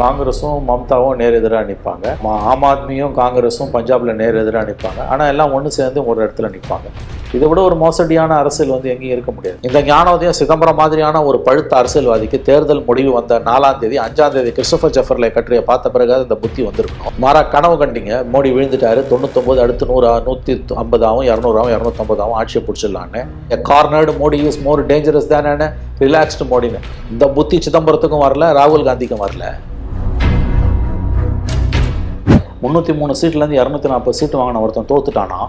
காங்கிரஸும் மம்தாவும் நேர் எதிராக நிற்பாங்க ஆம் ஆத்மியும் காங்கிரஸும் பஞ்சாபில் நேர் எதிராக நிற்பாங்க ஆனால் எல்லாம் ஒன்று சேர்ந்து ஒரு இடத்துல நிற்பாங்க இதை விட ஒரு மோசடியான அரசியல் வந்து எங்கேயும் இருக்க முடியாது. இந்த ஞானோதயம் சிதம்பரம் மாதிரியான ஒரு பழுத்த அரசியல்வாதிக்கு தேர்தல் முடிவு வந்த நாலாம் தேதி அஞ்சாம் தேதி கிறிஸ்டபர் ஜெஃபர்லை கற்றிய பார்த்த பிறகு இந்த புத்தி வந்திருக்கணும். மாறா கனவு கண்டிங்க. மோடி விழுந்துட்டாரு. தொண்ணூத்தொம்பது அடுத்து நூறு நூற்றி ஐம்பதாவும் இரநூறாவும் இரநூத்தம்பதாவும் ஆட்சியை பிடிச்சிடலான்னு. Cornered Modi is more dangerous தானே ரிலாக்ஸ்டு மோடின்னு. இந்த புத்தி சிதம்பரத்துக்கும் வரல ராகுல் காந்திக்கும் வரல. முந்நூற்றி மூணு சீட்லேருந்து இரநூத்தி நாற்பது சீட்டு வாங்கின ஒருத்தன் தோத்துட்டானா?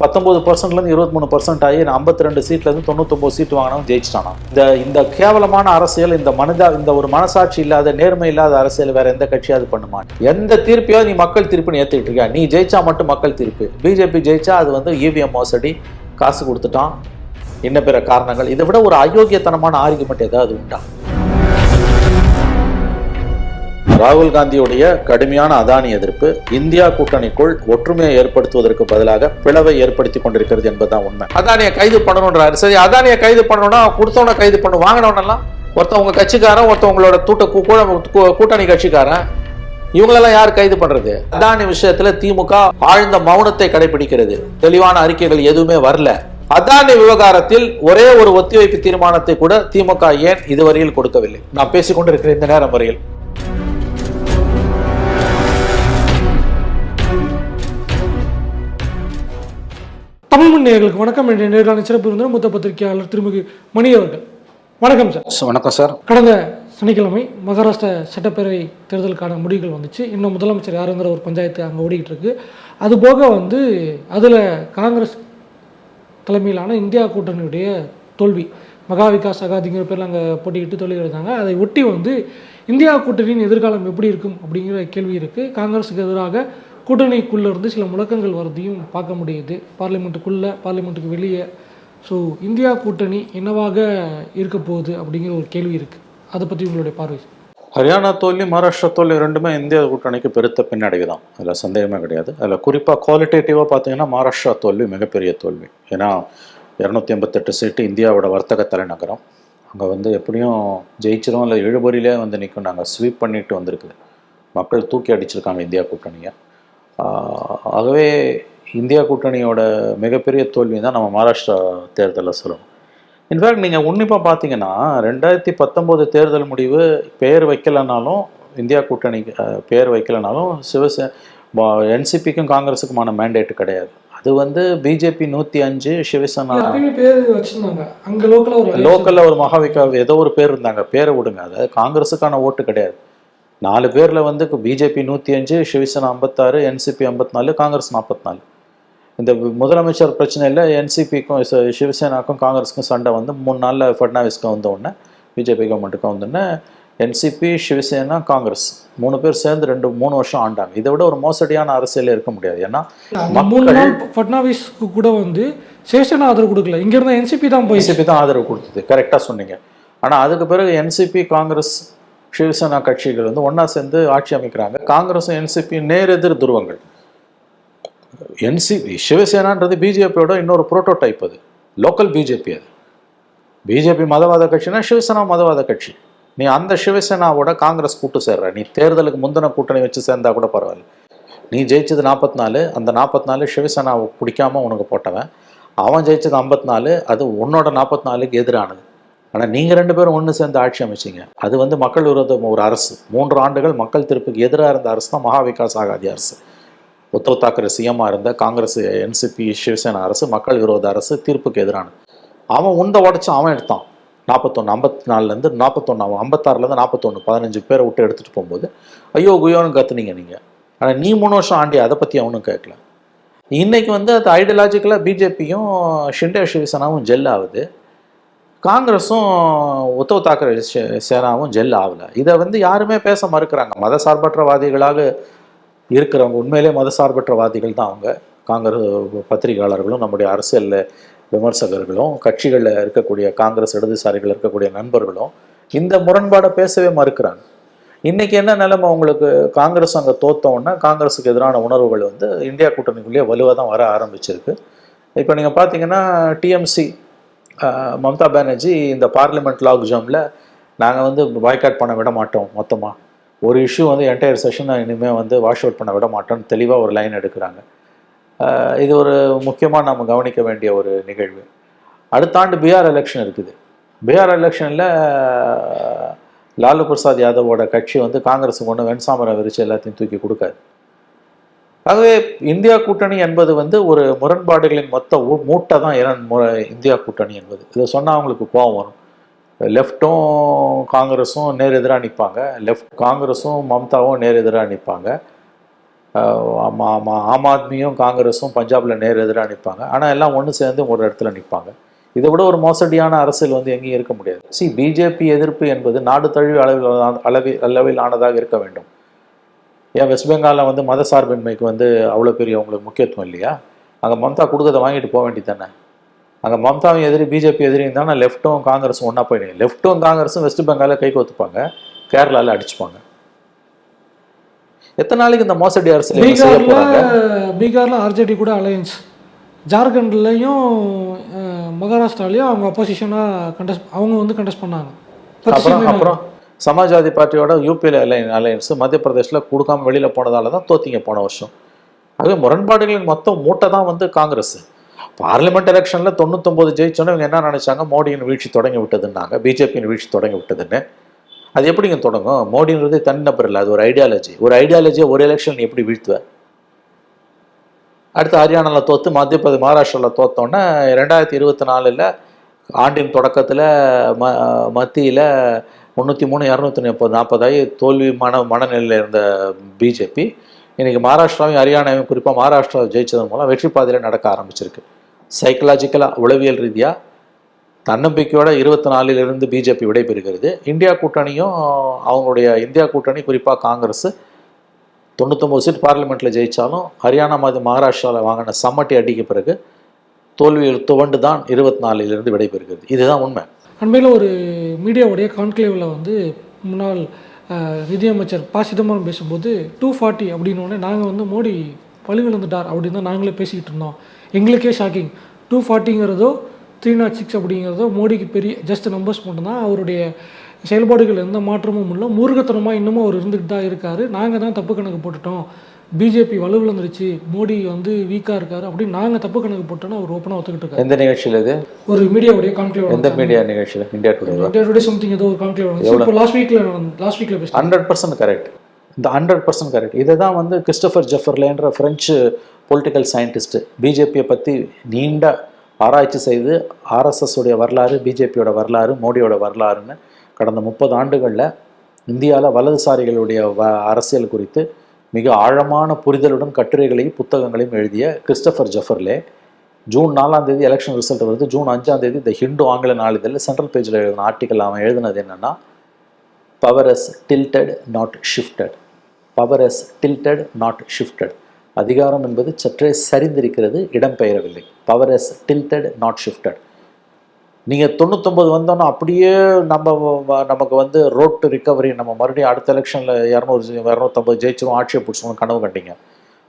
பத்தொம்பது பர்சன்ட்லேருந்து இருபத்தி மூணு பர்சன்ட் ஆகி ஐம்பத்தி ரெண்டு சீட்லேருந்து தொண்ணூத்தொம்பது சீட்டு வாங்கினவன் ஜெயிச்சிட்டானா? இந்த இந்த கேவலமான அரசியல் இந்த மனிதா இந்த ஒரு மனசாட்சி இல்லாத நேர்மை இல்லாத அரசியல் வேற எந்த கட்சியாவது பண்ணுமா? எந்த தீர்ப்பையோ நீ மக்கள் தீர்ப்புன்னு ஏற்றுக்கிட்டு இருக்கியா? நீ ஜெயிச்சா மட்டும் மக்கள் தீர்ப்பு. பிஜேபி ஜெயிச்சா அது வந்து இவிஎம் மோசடி காசு கொடுத்துட்டான். இன்ன பிற காரணங்கள். இதை விட ஒரு அயோக்கியத்தனமான ஆர்குமெண்ட் ஏதாவது உண்டா? ராகுல் காந்தியுடைய கடுமையான அதானி எதிர்ப்பு இந்தியா கூட்டணிக்குள் ஒற்றுமையை ஏற்படுத்துவதற்கு பதிலாக பிளவை ஏற்படுத்தி கொண்டிருக்கிறது என்பதுதான் உண்மை. அதானியை கைது பண்ணணுன்றாரு சரி அதானியை கைது பண்ணணும்னா கொடுத்தவன கைது பண்ணு வாங்கினவனெல்லாம் ஒருத்தவங்க கட்சிக்காரன் ஒருத்தவங்களோட தூட்ட கூட்டணி கட்சிக்காரன் இவங்களெல்லாம் யார் கைது பண்றது? அதானி விஷயத்துல திமுக ஆழ்ந்த மௌனத்தை கடைபிடிக்கிறது. தெளிவான அறிக்கைகள் எதுவுமே வரல. அதானி விவகாரத்தில் ஒரே ஒரு ஒத்திவைப்பு தீர்மானத்தை கூட திமுக ஏன் இதுவரையில் கொடுக்கவில்லை? நான் பேசிக்கொண்டிருக்கிற இந்த நேரம் வரையில். தமிழ் மண் நேயர்களுக்கு வணக்கம். என்ற நேர்காணல் சிறப்பு விருந்தினர் மூத்த பத்திரிகையாளர் திருமிகு மணி அவர்கள். வணக்கம் சார். வணக்கம் சார். கடந்த சனிக்கிழமை மகாராஷ்டிரா சட்டப்பேரவை தேர்தலுக்கான முடிவுகள் வந்துச்சு. இன்னும் முதலமைச்சர் யாருங்கிற ஒரு பஞ்சாயத்து அங்கே ஓடிக்கிட்டு இருக்கு அது போக வந்து அதில் காங்கிரஸ் தலைமையிலான இந்தியா கூட்டணியுடைய தோல்வி மகா விகாஸ் அகாதிங்கிற பேரில் அங்கே போட்டிக்கிட்டு தோல்வி எழுதாங்க அதை ஒட்டி வந்து இந்தியா கூட்டணியின் எதிர்காலம் எப்படி இருக்கும் அப்படிங்கிற கேள்வி இருக்குது காங்கிரஸுக்கு எதிராக கூட்டணிக்குள்ளே இருந்து சில முழக்கங்கள் வரதையும் பார்க்க முடியுது. பார்லிமெண்ட்டுக்குள்ளே பார்லிமெண்ட்டுக்கு வெளியே. ஸோ இந்தியா கூட்டணி என்னவாக இருக்க போகுது அப்படிங்கிற ஒரு கேள்வி இருக்குது அதை பற்றி உங்களுடைய பார்வை. ஹரியானா தோல்வி மகாராஷ்டிரா தோல்வி ரெண்டுமே இந்தியா கூட்டணிக்கு பெருத்த பின்னடைவு தான் அதில் சந்தேகமே கிடையாது. அதில் குறிப்பாக குவாலிட்டேட்டிவாக பார்த்தீங்கன்னா மகாராஷ்டிரா தோல்வி மிகப்பெரிய தோல்வி. ஏன்னா இரநூத்தி எண்பத்தெட்டு சீட்டு இந்தியாவோட வர்த்தக தலைநகரம். அங்கே வந்து எப்படியும் ஜெயிச்சிரும் இல்லை இழுபறியிலே வந்து நிற்கும் நாங்கள் ஸ்வீப் பண்ணிட்டு வந்திருக்குது. மக்கள் தூக்கி அடிச்சிருக்காங்க இந்தியா கூட்டணியை. ஆகவே இந்தியா கூட்டணியோட மிகப்பெரிய தோல்வி தான் நம்ம மகாராஷ்டிரா தேர்தலில் சொல்லணும். இன்ஃபேக்ட் நீங்கள் உன்னிப்பாக பார்த்தீங்கன்னா ரெண்டாயிரத்தி பத்தொம்போது தேர்தல் முடிவு பெயர் வைக்கலைனாலும் இந்தியா கூட்டணிக்கு பெயர் வைக்கலைனாலும் சிவசே என்சிபிக்கும் காங்கிரஸுக்குமான மேண்டேட் கிடையாது. அது வந்து பிஜேபி நூற்றி அஞ்சு சிவசேனா லோக்கலில் ஒரு மகாவிகா ஏதோ ஒரு பேர் இருந்தாங்க. பேரை விடுங்க. அது காங்கிரஸுக்கான ஓட்டு கிடையாது. நாலு பேரில் வந்து பிஜேபி நூற்றி அஞ்சு சிவசேனா ஐம்பத்தாறு என்சிபி ஐம்பத்தி நாலு காங்கிரஸ் நாற்பத்தி நாலு இந்த முதலமைச்சர் பிரச்சனையில் என்சிபிக்கும் சிவசேனாக்கும் காங்கிரஸுக்கும் சண்டை வந்து மூணு நாளில் ஃபட்னாவிஸ்க்கு வந்த உடனே பிஜேபி கவர்மெண்ட்டுக்கும் வந்தோடனே என்சிபி சிவசேனா காங்கிரஸ் மூணு பேர் சேர்ந்து ரெண்டு மூணு வருஷம் ஆண்டாங்க. இதை விட ஒரு மோசடியான அரசியல் இருக்க முடியாது. ஏன்னா அந்த மூணு நாள் ஃபட்னாவிஸ்க்கு கூட வந்து சிவசேனா ஆதரவு கொடுக்கல. இங்க இருந்த என்சிபி தான் போய் என்சிபி தான் ஆதரவு கொடுத்தது. கரெக்டாக சொன்னீங்க. ஆனால் அதுக்கு பிறகு என்சிபி காங்கிரஸ் சிவசேனா கட்சிகள் வந்து ஒன்றா சேர்ந்து ஆட்சி அமைக்கிறாங்க. காங்கிரஸும் என்சிபி நேரெதிர் துருவங்கள். என்சிபி சிவசேனான்றது பிஜேபியோட இன்னொரு புரோட்டோடைப் அது. லோக்கல் பிஜேபி அது. பிஜேபி மதவாத கட்சினா சிவசேனா மதவாத கட்சி. நீ அந்த சிவசேனாவோட காங்கிரஸ் கூட்டு சேர்ற. நீ தேர்தலுக்கு முந்தின கூட்டணி வச்சு சேர்ந்தா கூட பரவாயில்ல. நீ ஜெயிச்சது நாற்பத்தி நாலு அந்த நாற்பத்தி நாலு சிவசேனாவை பிடிக்காம உனக்கு போட்டவன். அவன் ஜெயிச்சது ஐம்பத்தி நாலு அது உன்னோட நாற்பத்தி நாலுக்கு எதிரானது. ஆனால் நீங்கள் ரெண்டு பேரும் ஒன்று சேர்ந்து ஆட்சி அமைச்சிங்க. அது வந்து மக்கள் விரோத ஒரு அரசு. மூன்று ஆண்டுகள் மக்கள் திருப்புக்கு எதிராக இருந்த அரசு தான் மகா விகாஸ் ஆகாதி அரசு. உத்தவ் தாக்கரே சிஎம்மாக இருந்த காங்கிரஸ் என்சிபி சிவசேனா அரசு மக்கள் விரோத அரசு தீர்ப்புக்கு எதிரான அவன் உண்டை உடச்சி அவன் எடுத்தான். நாற்பத்தொன்று ஐம்பத்தி நாலுலேருந்து நாற்பத்தொன்று அவன் ஐம்பத்தாறுலேருந்து நாற்பத்தொன்று பதினஞ்சு பேரை விட்டு எடுத்துகிட்டு போகும்போது ஐயோ குயோன்னு கத்துனீங்க நீங்கள் ஆனால் நீ மூணு வருஷம் ஆண்டி அதை பற்றி அவனும் கேட்கல. இன்றைக்கி வந்து அது ஐடியாலஜிக்கலாக பிஜேபியும் ஷிண்டே சிவசேனாவும் ஜெல் ஆகுது. காங்கிரஸும் உத்தவ் தாக்கரே சே- சேனாவும் ஜெல் ஆகலை. இதை வந்து யாருமே பேச மறுக்கிறாங்க. மதசார்பற்றவாதிகளாக இருக்கிறவங்க உண்மையிலே மதசார்பற்றவாதிகள் தான் அவங்க. காங்கிரஸ் பத்திரிகையாளர்களும் நம்முடைய அரசியல் விமர்சகர்களும் கட்சிகளில் இருக்கக்கூடிய காங்கிரஸ் இடதுசாரிகள் இருக்கக்கூடிய நண்பர்களும் இந்த முரண்பாடை பேசவே மறுக்கிறாங்க. இன்றைக்கி என்ன நிலைமை உங்களுக்கு? காங்கிரஸ் அங்கே தோத்தோன்னா காங்கிரஸுக்கு எதிரான உணர்வுகள் வந்து இந்தியா கூட்டணிக்குள்ளேயே வலுவாக தான் வர ஆரம்பிச்சிருக்கு. இப்போ நீங்கள் பார்த்தீங்கன்னா டிஎம்சி மம்தா பானர்ஜி இந்த பார்லிமெண்ட் லாக் ஜாமில் நாங்கள் வந்து பாய்காட் பண்ண விட மாட்டோம் மொத்தமாக ஒரு இஷ்யூ வந்து என்டையர் செஷனை இனிமேல் வந்து வாஷ் அவுட் பண்ண விட மாட்டோம்னு தெளிவாக ஒரு லைன் எடுக்கிறாங்க. இது ஒரு முக்கியமாக நம்ம கவனிக்க வேண்டிய ஒரு நிகழ்வு. அடுத்த ஆண்டு பீகார் எலெக்ஷன் இருக்குது. பீகார் எலெக்ஷனில் லாலு பிரசாத் யாதவோட கட்சி வந்து காங்கிரஸுக்கு ஒன்று வெண்சாமரை விரிச்சு எல்லாத்தையும் தூக்கி கொடுக்காது. ஆகவே இந்தியா கூட்டணி என்பது வந்து ஒரு முரண்பாடுகளின் மொத்த மூட்டை தான் மு இந்தியா கூட்டணி என்பது. இதை சொன்னால் அவங்களுக்கு கோபம் வரும். லெஃப்ட்டும் காங்கிரஸும் நேர் எதிராக நிற்பாங்க லெஃப்ட் காங்கிரஸும் மம்தாவும் நேர் எதிராக நிற்பாங்க ஆமா ஆம் ஆத்மியும் காங்கிரஸும் பஞ்சாபில் நேர் எதிராக நிற்பாங்க ஆனால் எல்லாம் ஒன்று சேர்ந்து ஒரு இடத்துல நிற்பாங்க இதை விட ஒரு மோசடியான அரசியல் வந்து எங்கேயும் இருக்க முடியாது. சி பிஜேபி எதிர்ப்பு என்பது நாடு தழுவி அளவில் அளவில் அளவில் ஆனதாக இருக்க வேண்டும். ஏன் வெஸ்ட் பெங்காலில் வந்து மதசார்பின்மைக்கு வந்து அவ்வளோ பெரிய உங்களுக்கு முக்கியத்துவம் இல்லையா? அங்கே மம்தா கொடுக்கறத வாங்கிட்டு போக வேண்டியது தானே? அங்கே மம்தாவும் எதிரி பிஜேபி எதிரியும் தானே? லெஃப்ட்டும் காங்கிரஸும் ஒன்றா போயிடுங்க. லெஃப்ட்டும் காங்கிரஸும் வெஸ்ட் பெங்காலில் கை கோத்துப்பாங்க. கேரளாவில் அடிச்சுப்பாங்க. எத்தனை நாளைக்கு இந்த மோசடி செய்ய பீகார்ல பீகார்ல ஆர்ஜேடி கூட அலையன்ஸ். ஜார்க்கண்ட்லயும் மகாராஷ்டிராலையும் அவங்க அப்போசிஷனாக கண்டஸ்ட் அவங்க வந்து கண்டஸ்ட் பண்ணாங்க. அப்புறம் அப்புறம்? சமாஜ்வாதி பார்ட்டியோட யூபியில் அலைன் அலையன்ஸு மத்திய பிரதேசில் கொடுக்காம வெளியில் போனதால தான் தோத்திங்க போன வருஷம். ஆகவே முரண்பாடுகளின் மொத்தம் மூட்டை தான் வந்து காங்கிரஸ். பார்லிமெண்ட் எலெக்ஷனில் தொண்ணூத்தொம்பது ஜெயிச்சோன்னு இவங்க என்ன நினச்சாங்க? மோடியின் வீழ்ச்சி தொடங்கி விட்டதுன்னாங்க. பிஜேபியின் வீழ்ச்சி தொடங்கி விட்டதுன்னு. அது எப்படிங்க தொடங்கும்? மோடின்றது தனிநபர் இல்லை அது ஒரு ஐடியாலஜி ஒரு ஐடியாலஜியை ஒரு எலெக்ஷன் நீ எப்படி வீழ்த்துவ? அடுத்து ஹரியானாவில் தோத்து மத்திய பிரதே மகாராஷ்டிராவில் தோத்தோன்னே ரெண்டாயிரத்தி இருபத்தி நாலில் ஆண்டின் தொடக்கத்தில் ம மத்தியில் முந்நூற்றி மூணு இரநூத்தி முப்பது நாற்பதாயி தோல்வி மன மனநிலையில் இருந்த பிஜேபி இன்றைக்கி மகாராஷ்டிராவையும் ஹரியானாவையும் குறிப்பாக மகாராஷ்டிரா ஜெயித்ததன் மூலம் வெற்றி பாதையில் நடக்க ஆரம்பிச்சிருக்கு. சைக்கலாஜிக்கலாக உளவியல் ரீதியாக தன்னம்பிக்கையோட இருபத்தி நாலிலிருந்து பிஜேபி விடைபெறுகிறது. இந்தியா கூட்டணியும் அவங்களுடைய இந்தியா கூட்டணி குறிப்பாக காங்கிரஸ் தொண்ணூத்தொம்பது சீட் பார்லிமெண்ட்டில் ஜெயித்தாலும் ஹரியானா மாதிரி மகாராஷ்டிராவில் வாங்கின சம்மட்டி அடிக்க பிறகு தோல்வியில் துவண்டு தான் இருபத்தி நாலிலிருந்து விடைபெறுகிறது. இதுதான் உண்மை. அண்மையில் ஒரு மீடியாவுடைய கான்க்ளேவில் வந்து முன்னாள் நிதியமைச்சர் ப சிதம்பரம் பேசும்போது டூ ஃபார்ட்டி அப்படின்னோடனே நாங்கள் வந்து மோடி பழுவிழந்துட்டார் அப்படின்னு தான் நாங்களே பேசிக்கிட்டு இருந்தோம். எங்களுக்கே ஷாக்கிங். டூ ஃபார்ட்டிங்கிறதோ த்ரீ நாட் சிக்ஸ் அப்படிங்கிறதோ மோடிக்கு பெரிய ஜஸ்ட் நம்பர்ஸ் மட்டும்தான் அவருடைய செயல்பாடுகள் எந்த மாற்றமும் இல்லை. முருகத்தனமாக இன்னமும் அவர் இருந்துக்கிட்டு தான் இருக்கார். நாங்கள் தான் தப்பு கணக்கு போட்டுட்டோம். பிஜேபி வலுவிழந்துருச்சு மோடி வந்து வீக்காக இருக்காரு அப்படின்னு நாங்கள் தப்பு கணக்கு போட்டோன்னு அவர் ஓப்பனாக ஒத்துக்கிட்டு இருக்காரு. எந்த நிகழ்ச்சியில் இது? ஒரு மீடியாவுடைய கான்க்ளேவ் எந்த மீடியா நிகழ்ச்சியில்? இந்தியா டுடே டுடே சம்திங் ஏதோ ஒரு கான்க்ளேவ் இப்போ லாஸ்ட் வீக்ல லாஸ்ட் வீக்ல பேசிட்டேன் ஹண்ட்ரட் பர்சன்ட் கரெக்ட் இந்த ஹண்ட்ரட் பர்சன்ட் கரெக்ட் இதை தான் வந்து கிறிஸ்டோஃபர் ஜெஃபர்லேன்ற ஃப்ரெஞ்சு பொலிட்டிக்கல் சயின்டிஸ்ட் பிஜேபியை பற்றி நீண்ட ஆராய்ச்சி செய்து ஆர்எஸ்எஸ் உடைய வரலாறு பிஜேபியோட வரலாறு மோடியோட வரலாறுன்னு கடந்த முப்பது ஆண்டுகளில் இந்தியாவில் வலதுசாரிகளுடைய வ அரசியல் குறித்து மிக ஆழமான புரிதலுடன் கட்டுரைகளையும் புத்தகங்களையும் எழுதிய கிறிஸ்டபர் ஜஃபர்லே ஜூன் நாலாம் தேதி எலெக்ஷன் ரிசல்ட் வருது. ஜூன் அஞ்சாம் தேதி இந்த ஹிந்து ஆங்கில நாளிதழில் சென்ட்ரல் பேஜில் எழுதின ஆர்டிக்கல் அவன் எழுதினது என்னென்னா power is tilted not shifted power is tilted not shifted அதிகாரம் என்பது சற்றே சரிந்திருக்கிறது இடம்பெயரவில்லை. Power is tilted not shifted நீங்கள் தொண்ணூத்தொம்பது வந்தோன்னா அப்படியே நம்ம வ- நமக்கு வந்து ரோட் டு ரிகவரி நம்ம மறுபடியும் அடுத்த எலெக்ஷனில் இரநூறு இரநூத்தம்பது ஜெயிச்சிரும் ஆட்சியை பிடிச்சணும் கனவு கண்டிங்க.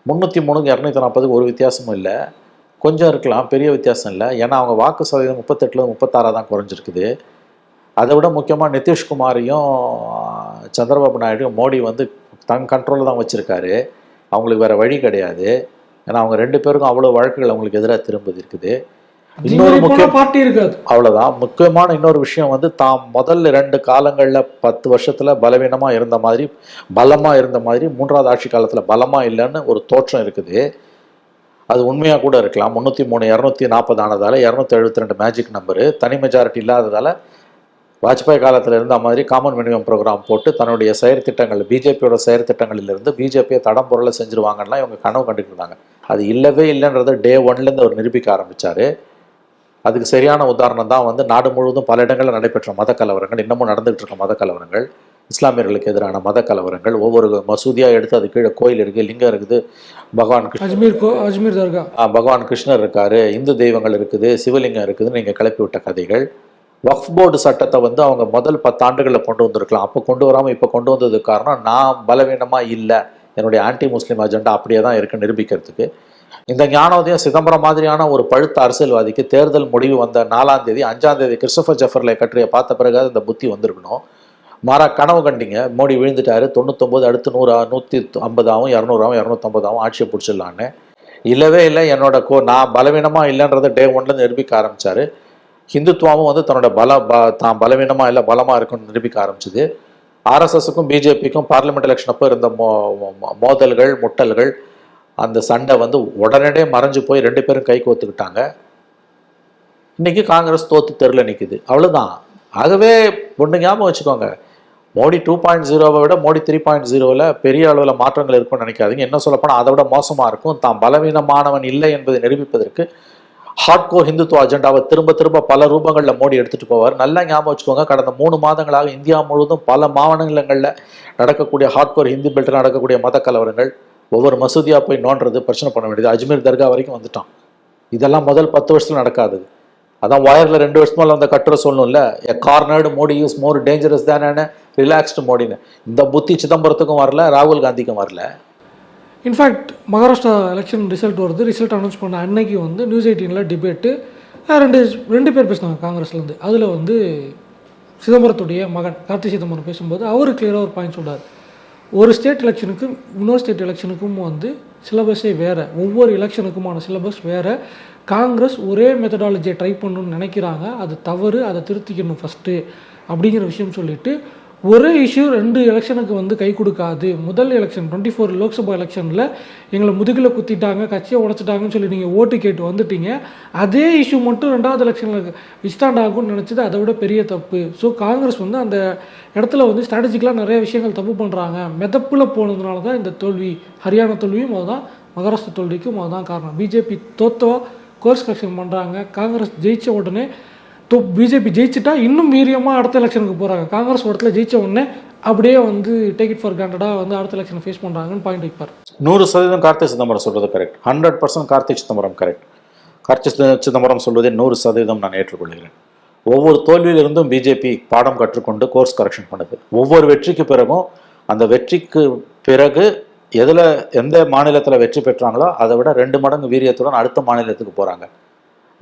முந்நூற்றி மூணுக்கு இரநூத்தி நாற்பதுக்கு ஒரு வித்தியாசமும் இல்லை. கொஞ்சம் இருக்கலாம் பெரிய வித்தியாசம் இல்லை. ஏன்னா அவங்க வாக்கு சதவீதம் முப்பத்தெட்டில் முப்பத்தாறாக தான் குறைஞ்சிருக்குது. அதை விட முக்கியமாக நிதிஷ்குமாரையும் சந்திரபாபு நாயுடு மோடி வந்து தங் கண்ட்ரோலில் தான் வச்சுருக்காரு. அவங்களுக்கு வேறு வழி கிடையாது. ஏன்னா அவங்க ரெண்டு பேருக்கும் அவ்வளோ வழக்குகள் அவங்களுக்கு எதிராக திரும்புது இருக்குது இன்னொரு முக்கிய பார்ட்டி இருக்காது. அவ்வளோதான் முக்கியமான இன்னொரு விஷயம் வந்து தாம் முதல் ரெண்டு காலங்களில் பத்து வருஷத்தில் பலவீனமாக இருந்த மாதிரி பலமாக இருந்த மாதிரி மூன்றாவது ஆட்சி காலத்தில் பலமாக இல்லைன்னு ஒரு தோற்றம் இருக்குது. அது உண்மையாக கூட இருக்கலாம். முந்நூற்றி மூணு இரநூத்தி நாற்பது ஆனதால் இரநூத்தி எழுபத்தி ரெண்டு மேஜிக் நம்பரு தனி மெஜாரிட்டி இல்லாததால் வாஜ்பாய் காலத்தில் இருந்த மாதிரி காமன் மினிமம் ப்ரோக்ராம் போட்டு தன்னுடைய செயற்திட்டங்கள் பிஜேபியோட செயற்திட்டங்களிலிருந்து பிஜேபியை தடம் பொருளை செஞ்சுருவாங்கன்னா இவங்க கனவு கண்டுட்டு இருந்தாங்க. அது இல்லவே இல்லைன்றதை டே ஒன்லேருந்து அவர் நிரூபிக்க ஆரம்பிச்சாரு. அதுக்கு சரியான உதாரணம் தான் வந்து நாடு முழுவதும் பல இடங்களில் நடைபெற்ற மத கலவரங்கள் இன்னமும் நடந்துகிட்டு இருக்க மத கலவரங்கள் இஸ்லாமியர்களுக்கு எதிரான மத கலவரங்கள் ஒவ்வொரு மசூதியாக எடுத்து அது கீழே கோயில் இருக்குது லிங்கம் இருக்குது பகவான் அஜ்மீர் கோ அஜ்மீர் தர்கா. ஆ, பகவான் கிருஷ்ணர் இருக்காரு இந்து தெய்வங்கள் இருக்குது சிவலிங்கம் இருக்குதுன்னு நீங்கள் கிளப்பி விட்ட கதைகள். வக்ஃப் போர்டு சட்டத்தை வந்து அவங்க முதல் பத்தாண்டுகளில் கொண்டு வந்திருக்கலாம். அப்போ கொண்டு வராமல் இப்போ கொண்டு வந்ததுக்கு காரணம் நான் பலவீனமாக இல்லை என்னுடைய ஆன்டி முஸ்லீம் அஜெண்டா அப்படியே தான் இருக்குன்னு நிரூபிக்கிறதுக்கு. இந்த ஞானோதயம் சிதம்பரம் மாதிரியான ஒரு பழுத்த அரசியல்வாதிக்கு தேர்தல் முடிவு வந்த நாலாம் தேதி அஞ்சாம் தேதி கிறிஸ்டபர் ஜெஃபர்லை கட்டுரையை பார்த்த பிறகு இந்த புத்தி வந்திருக்கணும். மாறா கனவு கண்டிங்க. மோடி விழுந்துட்டாரு. தொண்ணூத்தொம்பது அடுத்து நூறா நூற்றி ஐம்பதாகவும் இரநூறாவும் இரநூத்தம்பதாகவும் ஆட்சியை பிடிச்சிடலான்னு. இல்லவே இல்லை. என்னோட கோ நான் பலவீனமாக இல்லைன்றத டே ஒன்லேருந்து நிரூபிக்க ஆரம்பித்தார் ஹிந்துத்துவாவும் வந்து தன்னோட பல ப தான் பலவீனமாக இல்லை பலமாக இருக்குன்னு நிரூபிக்க ஆரம்பிச்சது. ஆர்எஸ்எஸுக்கும் பிஜேபிக்கும் பார்லிமெண்ட் எலெக்ஷன் அப்போ இருந்த மோ மோ- மோதல்கள் முட்டல்கள் அந்த சண்டை வந்து உடனடியே மறைஞ்சு போய் ரெண்டு பேரும் கை கோத்துக்கிட்டாங்க. இன்னைக்கு காங்கிரஸ் தோற்று தெருல நிற்குது அவ்வளோதான் ஆகவே ஒன்று ஞாபகம் வச்சுக்கோங்க. மோடி டூ பாயிண்ட் ஜீரோவை விட மோடி த்ரீ பாயிண்ட் ஜீரோவில் பெரிய அளவில் மாற்றங்கள் இருக்கும்னு நினைக்காதீங்க. என்ன சொல்லப்போனால் அதை விட மோசமாக இருக்கும். தான் பலவீனமானவன் இல்லை என்பதை நிரூபிப்பதற்கு ஹார்ட்கோர் ஹிந்துத்துவ அஜெண்டாவை திரும்ப திரும்ப பல ரூபங்களில் மோடி எடுத்துகிட்டு போவார். நல்லா ஞாபகம் வச்சுக்கோங்க. கடந்த மூணு மாதங்களாக இந்தியா முழுவதும் பல மாநிலங்களில் நடக்கக்கூடிய ஹார்ட்கோர் ஹிந்தி பெல்ட்டில் நடக்கக்கூடிய மத கலவரங்கள் ஒவ்வொரு மசூதியாக போய் நோண்டுறது பிரச்சனை பண்ண வேண்டியது. அஜ்மீர் தர்கா வரைக்கும் வந்துட்டான். இதெல்லாம் முதல் பத்து வருஷத்தில் நடக்காது. அதான் ஒயரில் ரெண்டு வருஷமா அந்த கட்டுரை சொல்லணும்ல எ cornered Modi use more dangerous தேன் ரிலாக்ஸ்டு மோடின்னு. இந்த புத்தி சிதம்பரத்துக்கும் வரல ராகுல் காந்திக்கும் வரல. இன்ஃபேக்ட் மகாராஷ்டிரா எலெக்ஷன் ரிசல்ட் வருது. ரிசல்ட் அனௌன்ஸ் பண்ண அன்னைக்கு வந்து நியூஸ் எயிட்டீனில் டிபேட்டு ரெண்டு ரெண்டு பேர் பேசினாங்க காங்கிரஸ்லேருந்து அதில் வந்து சிதம்பரத்துடைய மகன் கார்த்தி சிதம்பரம் பேசும்போது அவர் கிளியராக ஒரு பாயிண்ட் சொல்கிறார் ஒரு ஸ்டேட் எலெக்ஷனுக்கும் இன்னொரு ஸ்டேட் எலெக்ஷனுக்கும் வந்து சிலபஸே வேறு. ஒவ்வொரு எலெக்ஷனுக்குமான சிலபஸ் வேறு. காங்கிரஸ் ஒரே மெத்தடாலஜியை ட்ரை பண்ணணும்னு நினைக்கிறாங்க. அது தவறு. அதை திருத்திக்கணும் ஃபஸ்ட்டு அப்படிங்கிற விஷயம் சொல்லிட்டு ஒரே இஷ்யூ ரெண்டு எலெக்ஷனுக்கு வந்து கை கொடுக்காது. முதல் எலெக்ஷன் டுவெண்ட்டி ஃபோர் லோக்சபா எலெக்ஷனில் எங்களை முதுகில் குத்திட்டாங்க கட்சியை உடச்சிட்டாங்கன்னு சொல்லி நீங்கள் ஓட்டு கேட்டு வந்துட்டீங்க. அதே இஷ்யூ மட்டும் ரெண்டாவது எலெக்ஷனில் விஸ்டாண்ட் ஆகும்னு நினச்சது அதை விட பெரிய தப்பு. ஸோ காங்கிரஸ் வந்து அந்த இடத்துல வந்து ஸ்ட்ராட்டஜிக்கலாக நிறைய விஷயங்கள் தப்பு பண்ணுறாங்க மிதப்பில் போனதுனால தான் இந்த தோல்வி ஹரியானா தோல்வியும் அதுதான் மகாராஷ்டிரா தோல்விக்கும் அதுதான் காரணம். பிஜேபி தோத்தவா கோர்ஸ் கரெக்ஷன் பண்ணுறாங்க காங்கிரஸ் ஜெயிச்ச உடனே ஸோ பிஜேபி ஜெயிச்சிட்டா இன்னும் வீரியமாக அடுத்த எலெக்ஷனுக்கு போகிறாங்க காங்கிரஸ் ஒரு இடத்துல ஜெயிச்ச உடனே அப்படியே வந்து டேக் இட் ஃபார் கிராண்டடாக வந்து அடுத்த எலெக்ஷன் ஃபேஸ் பண்ணுறாங்கன்னு பாயிண்ட் வைப்பார். நூறு சதவீதம் கார்த்திக் சிதம்பரம் சொல்கிறது correct hundred percent Karthik Chidambaram correct Karthik Chidambaram சொல்வதை நூறு சதவீதம் நான் ஏற்றுக்கொள்கிறேன். ஒவ்வொரு தோல்வியிலிருந்தும் பிஜேபி பாடம் கற்றுக்கொண்டு கோர்ஸ் கரெக்ஷன் பண்ணுது. ஒவ்வொரு வெற்றிக்கு பிறகும் அந்த வெற்றிக்கு பிறகு எதில் எந்த மாநிலத்தில் வெற்றி பெற்றாங்களோ அதை விட ரெண்டு மடங்கு வீரியத்துடன் அடுத்த மாநிலத்துக்கு போகிறாங்க